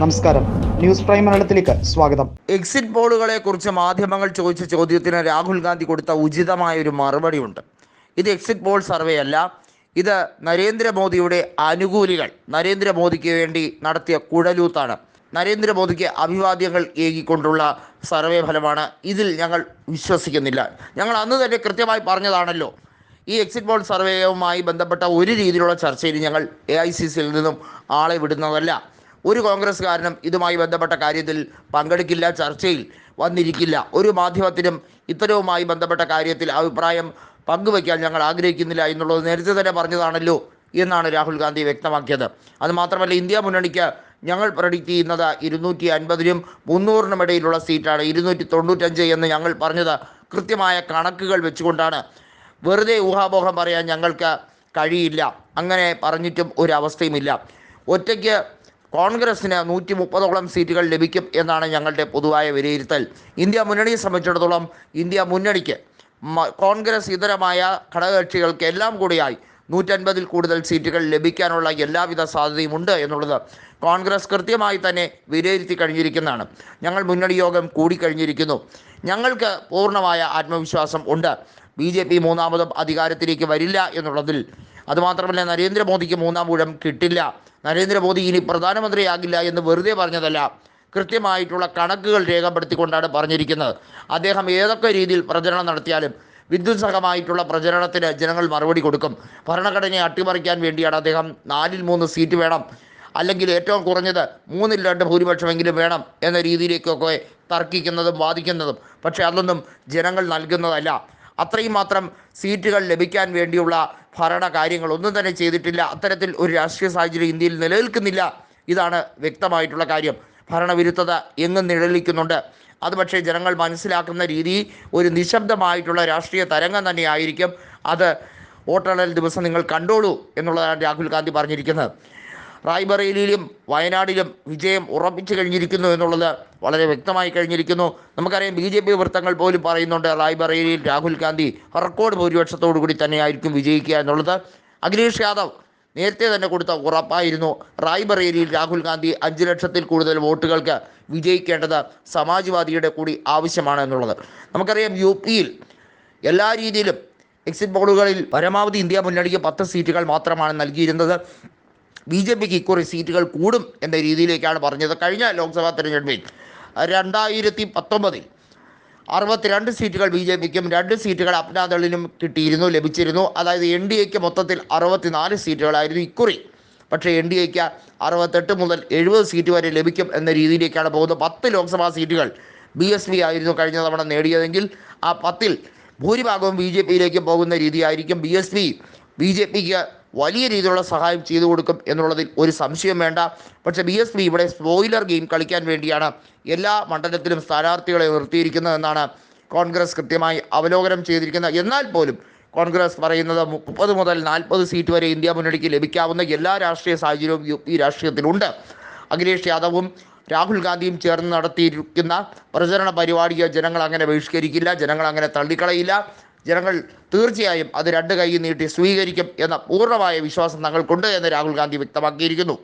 നമസ്കാരം. News prime മലയാളത്തിലേക്ക് സ്വാഗതം. എക്സിറ്റ് പോളുകളെ കുറിച്ച് മാധ്യമങ്ങൾ ചോദിച്ച ചോദ്യത്തിന് രാഹുൽ ഗാന്ധി കൊടുത്ത ഉചിതമായ ഒരു മറുപടി ഉണ്ട് ഇത് എക്സിറ്റ് പോൾ സർവേ അല്ല ഇത് നരേന്ദ്രമോദിയുടെ അനുകൂലികൾ നരേന്ദ്രമോദിക്ക് വേണ്ടി നടത്തിയ കുഴലൂത്താണ്. നരേന്ദ്രമോദിക്ക് അഭിവാദ്യങ്ങൾ ഏകിക്കൊണ്ടുള്ള സർവേ ഫലമാണ്. ഇതിൽ ഞങ്ങൾ വിശ്വസിക്കുന്നില്ല. ഞങ്ങൾ അന്ന് തന്നെ കൃത്യമായി പറഞ്ഞതാണല്ലോ. ഈ എക്സിറ്റ് പോൾ സർവേയുമായി ബന്ധപ്പെട്ട ഒരു രീതിയിലുള്ള ചർച്ചയിൽ ഞങ്ങൾ എ നിന്നും ആളെ വിടുന്നതല്ല. ഒരു കോൺഗ്രസ്സുകാരനും ഇതുമായി ബന്ധപ്പെട്ട കാര്യത്തിൽ പങ്കെടുക്കില്ല ചർച്ചയിൽ വന്നിരിക്കില്ല. ഒരു മാധ്യമത്തിനും ഇത്തരവുമായി ബന്ധപ്പെട്ട കാര്യത്തിൽ അഭിപ്രായം പങ്കുവയ്ക്കാൻ ഞങ്ങൾ ആഗ്രഹിക്കുന്നില്ല എന്നുള്ളത് നേരത്തെ തന്നെ പറഞ്ഞതാണല്ലോ എന്നാണ് രാഹുൽ ഗാന്ധി വ്യക്തമാക്കിയത്. അതുമാത്രമല്ല ഇന്ത്യ മുന്നണിക്ക് ഞങ്ങൾ പ്രഡിക്റ്റ് ചെയ്യുന്നത് ഇരുന്നൂറ്റി അൻപതിനും മുന്നൂറിനും ഇടയിലുള്ള സീറ്റാണ്. ഇരുന്നൂറ്റി തൊണ്ണൂറ്റഞ്ച് എന്ന് ഞങ്ങൾ പറഞ്ഞത് കൃത്യമായ കണക്കുകൾ വെച്ചുകൊണ്ടാണ്. വെറുതെ ഊഹാപോഹം പറയാൻ ഞങ്ങൾക്ക് കഴിയില്ല. അങ്ങനെ പറഞ്ഞിട്ടും ഒരവസ്ഥയുമില്ല ഒറ്റയ്ക്ക് കോൺഗ്രസ്സിന് നൂറ്റി മുപ്പതോളം സീറ്റുകൾ ലഭിക്കും എന്നാണ് ഞങ്ങളുടെ പൊതുവായ വിലയിരുത്തൽ. ഇന്ത്യ മുന്നണിയെ സംബന്ധിച്ചിടത്തോളം ഇന്ത്യ മുന്നണിക്ക് കോൺഗ്രസ് ഇതരമായ ഘടകകക്ഷികൾക്ക് എല്ലാം കൂടിയായി നൂറ്റൻപതിൽ കൂടുതൽ സീറ്റുകൾ ലഭിക്കാനുള്ള എല്ലാവിധ സാധ്യതയും ഉണ്ട് എന്നുള്ളത് കോൺഗ്രസ് കൃത്യമായി തന്നെ വിലയിരുത്തി കഴിഞ്ഞിരിക്കുന്നതാണ്. ഞങ്ങൾ മുന്നണി യോഗം കൂടിക്കഴിഞ്ഞിരിക്കുന്നു. ഞങ്ങൾക്ക് പൂർണമായ ആത്മവിശ്വാസം ഉണ്ട്. ബി മൂന്നാമതും അധികാരത്തിലേക്ക് വരില്ല എന്നുള്ളതിൽ അതുമാത്രമല്ല നരേന്ദ്രമോദിക്ക് മൂന്നാം ഊഴം കിട്ടില്ല. നരേന്ദ്രമോദി ഇനി പ്രധാനമന്ത്രിയാകില്ല എന്ന് വെറുതെ പറഞ്ഞതല്ല. കൃത്യമായിട്ടുള്ള കണക്കുകൾ രേഖപ്പെടുത്തിക്കൊണ്ടാണ് പറഞ്ഞിരിക്കുന്നത്. അദ്ദേഹം ഏതൊക്കെ രീതിയിൽ പ്രചരണം നടത്തിയാലും വിദ്യുത്സഹമായിട്ടുള്ള പ്രചരണത്തിന് ജനങ്ങൾ മറുപടി കൊടുക്കും. ഭരണഘടനയെ അട്ടിമറിക്കാൻ വേണ്ടിയാണ് അദ്ദേഹം നാലിൽ മൂന്ന് സീറ്റ് വേണം. അല്ലെങ്കിൽ ഏറ്റവും കുറഞ്ഞത് മൂന്നിൽ രണ്ട് ഭൂരിപക്ഷമെങ്കിലും വേണം എന്ന രീതിയിലേക്കൊക്കെ തർക്കിക്കുന്നതും വാദിക്കുന്നതും. പക്ഷേ അതൊന്നും ജനങ്ങൾ നൽകുന്നതല്ല. അത്രയും മാത്രം സീറ്റുകൾ ലഭിക്കാൻ വേണ്ടിയുള്ള ഭരണ കാര്യങ്ങൾ ഒന്നും തന്നെ ചെയ്തിട്ടില്ല. അത്തരത്തിൽ ഒരു രാഷ്ട്രീയ സാഹചര്യം ഇന്ത്യയിൽ നിലനിൽക്കുന്നില്ല. ഇതാണ് വ്യക്തമായിട്ടുള്ള കാര്യം. ഭരണവിരുദ്ധത എങ്ങും നിഴലിക്കുന്നുണ്ട്. അത് പക്ഷേ ജനങ്ങൾ മനസ്സിലാക്കുന്ന രീതി ഒരു നിശബ്ദമായിട്ടുള്ള രാഷ്ട്രീയ തരംഗം തന്നെയായിരിക്കും. അത് വോട്ടെണ്ണൽ ദിവസം നിങ്ങൾ കണ്ടോളൂ എന്നുള്ളതാണ് രാഹുൽ ഗാന്ധി പറഞ്ഞിരിക്കുന്നത്. റായ്ബറേലിയിലും വയനാടിലും വിജയം ഉറപ്പിച്ചു കഴിഞ്ഞിരിക്കുന്നു എന്നുള്ളത് വളരെ വ്യക്തമായി കഴിഞ്ഞിരിക്കുന്നു. നമുക്കറിയാം ബി ജെ പി വൃത്തങ്ങൾ പോലും പറയുന്നുണ്ട് റായ്ബറേലിയിൽ രാഹുൽ ഗാന്ധി റെക്കോർഡ് ഭൂരിപക്ഷത്തോടു കൂടി തന്നെയായിരിക്കും വിജയിക്കുക എന്നുള്ളത്. അഖിലേഷ് യാദവ് നേരത്തെ തന്നെ കൊടുത്ത ഉറപ്പായിരുന്നു റായ്ബറേലിയിൽ രാഹുൽ ഗാന്ധി അഞ്ച് ലക്ഷത്തിൽ കൂടുതൽ വോട്ടുകൾക്ക് വിജയിക്കേണ്ടത് സമാജ്വാദിയുടെ കൂടി ആവശ്യമാണ് എന്നുള്ളത്. നമുക്കറിയാം യു പിയിൽ എല്ലാ രീതിയിലും എക്സിറ്റ് പോളുകളിൽ പരമാവധി ഇന്ത്യ മുന്നണിക്ക് പത്ത് സീറ്റുകൾ മാത്രമാണ് നൽകിയിരുന്നത്. ബി ജെ പിക്ക് ഇക്കുറി സീറ്റുകൾ കൂടും എന്ന രീതിയിലേക്കാണ് പറഞ്ഞത് കഴിഞ്ഞ ലോക്സഭാ തെരഞ്ഞെടുപ്പിൽ. രണ്ടായിരത്തി പത്തൊമ്പതിൽ അറുപത്തിരണ്ട് സീറ്റുകൾ ബി ജെ പിക്കും രണ്ട് സീറ്റുകൾ അപ്നാദളിനും കിട്ടിയിരുന്നു ലഭിച്ചിരുന്നു. അതായത് എൻ ഡി എക്ക് മൊത്തത്തിൽ അറുപത്തിനാല് സീറ്റുകളായിരുന്നു ഇക്കുറി. പക്ഷേ എൻ ഡി എക്ക് അറുപത്തെട്ട് മുതൽ എഴുപത് സീറ്റ് വരെ ലഭിക്കും എന്ന രീതിയിലേക്കാണ് പോകുന്നത്. പത്ത് ലോക്സഭാ സീറ്റുകൾ ബി എസ് പി ആയിരുന്നു കഴിഞ്ഞ തവണ നേടിയതെങ്കിൽ ആ പത്തിൽ ഭൂരിഭാഗവും ബി ജെ പിയിലേക്ക് പോകുന്ന രീതിയായിരിക്കും B S P B J പിക്ക് വലിയ രീതിയിലുള്ള സഹായം ചെയ്തു കൊടുക്കും എന്നുള്ളതിൽ ഒരു സംശയം വേണ്ട. പക്ഷേ ബി എസ് പി ഇവിടെ സ്പോയിലർ ഗെയിം കളിക്കാൻ വേണ്ടിയാണ് എല്ലാ മണ്ഡലത്തിലും സ്ഥാനാർത്ഥികളെ നിർത്തിയിരിക്കുന്നതെന്നാണ് കോൺഗ്രസ് കൃത്യമായി അവലോകനം ചെയ്തിരിക്കുന്നത്. എന്നാൽ പോലും കോൺഗ്രസ് പറയുന്നത് മുപ്പത് മുതൽ നാൽപ്പത് സീറ്റ് വരെ ഇന്ത്യ മുന്നണിക്ക് ലഭിക്കാവുന്ന എല്ലാ രാഷ്ട്രീയ സാഹചര്യവും യു പി രാഷ്ട്രീയത്തിലുണ്ട്. അഖിലേഷ് യാദവും രാഹുൽ ഗാന്ധിയും ചേർന്ന് നടത്തിയിരിക്കുന്ന പ്രചരണ പരിപാടിയെ ജനങ്ങൾ അങ്ങനെ ബഹിഷ്കരിക്കില്ല ജനങ്ങൾ അങ്ങനെ തള്ളിക്കളയില്ല. ജനങ്ങൾ തീർച്ചയായും അത് രണ്ട് കൈ നീട്ടി സ്വീകരിക്കും എന്ന പൂർണമായ വിശ്വാസം തങ്ങൾക്കുണ്ട് എന്ന് രാഹുൽ ഗാന്ധി വ്യക്തമാക്കിയിരിക്കുന്നു.